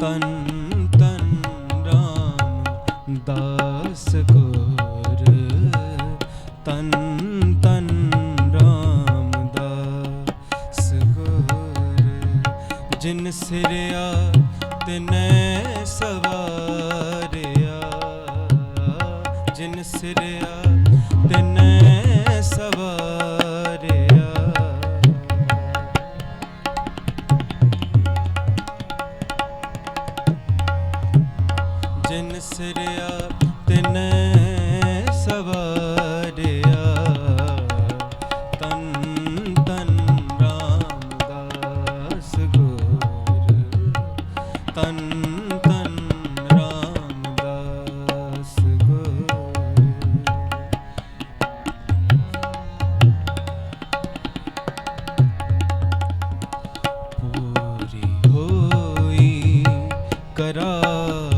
ਤਨ ਤਨ ਰਾਮ ਦਾਸ ਕੋਰ। ਤਨ ਤਨ ਰਾਮ ਦਾਸ ਕੋਰ। ਜਿਨ ਸਿਰਿਆ, ਤਿਨੈ ਸਵਾਰਿਆ। ਜਿਨ ਸਿਰਿਆ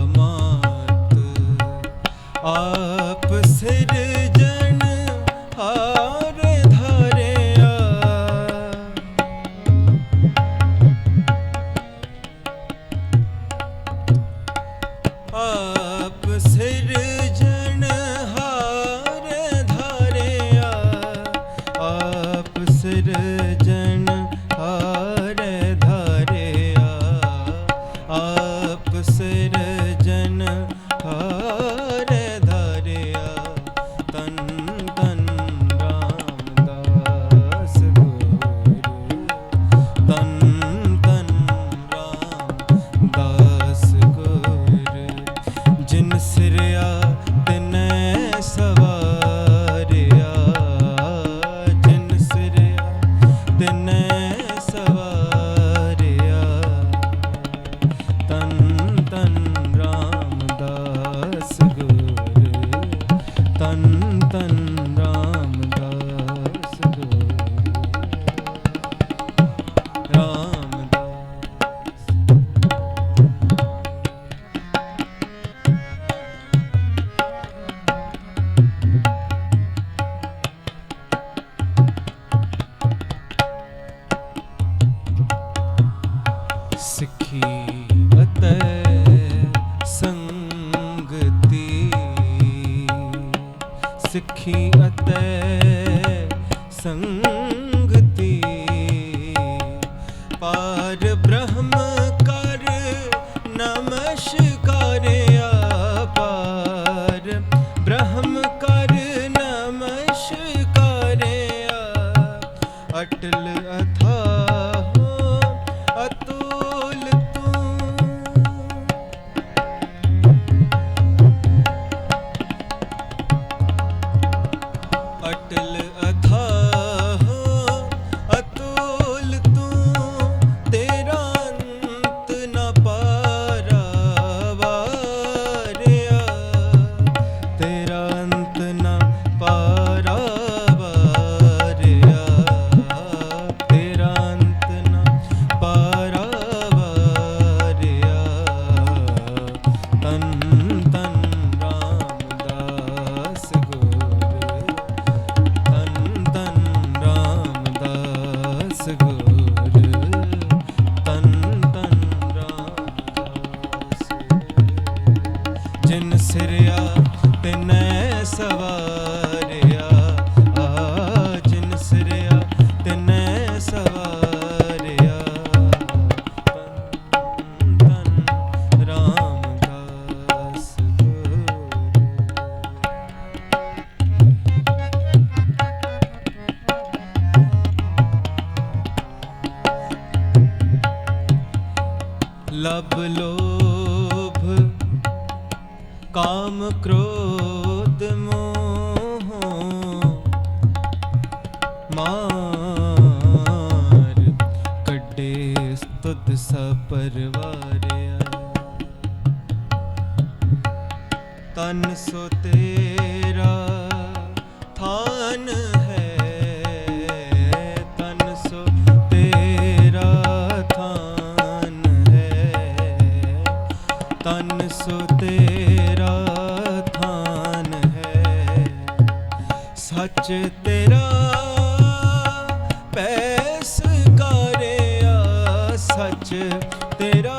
ਮਾਤ ਆਪ ਸਿਰਜਣ ਹਾਰ ਧਰਿਆ ਆਪ ਸਿਰਜਣ ਸਿੱਖੀ ਅਤੇ ਸੰਗ ਲਬ ਲੋਭ ਕਾਮ ਕ੍ਰੋਧ ਮੋਹ ਮਾਰ ਕੱਢੇ ਸਤੁਦ ਸਪਰਵਾਰਿਆ ਤਨ ਸੋ ਤੇਰਾ ਥਾਨ ਤਨ ਸੋ ਤੇਰਾ ਥਾਨ ਹੈ। ਸੱਚ ਤੇਰਾ ਪੈਸ ਕਰਿਆ ਸੱਚ ਤੇਰਾ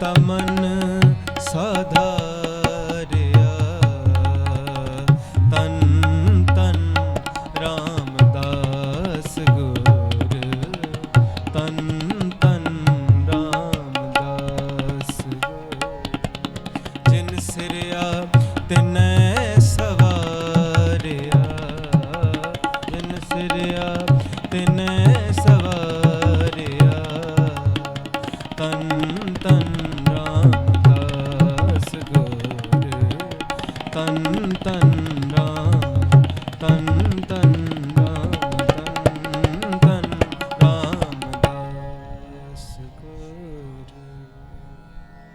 ਤਮਨ ਸਦਾ tan tan ra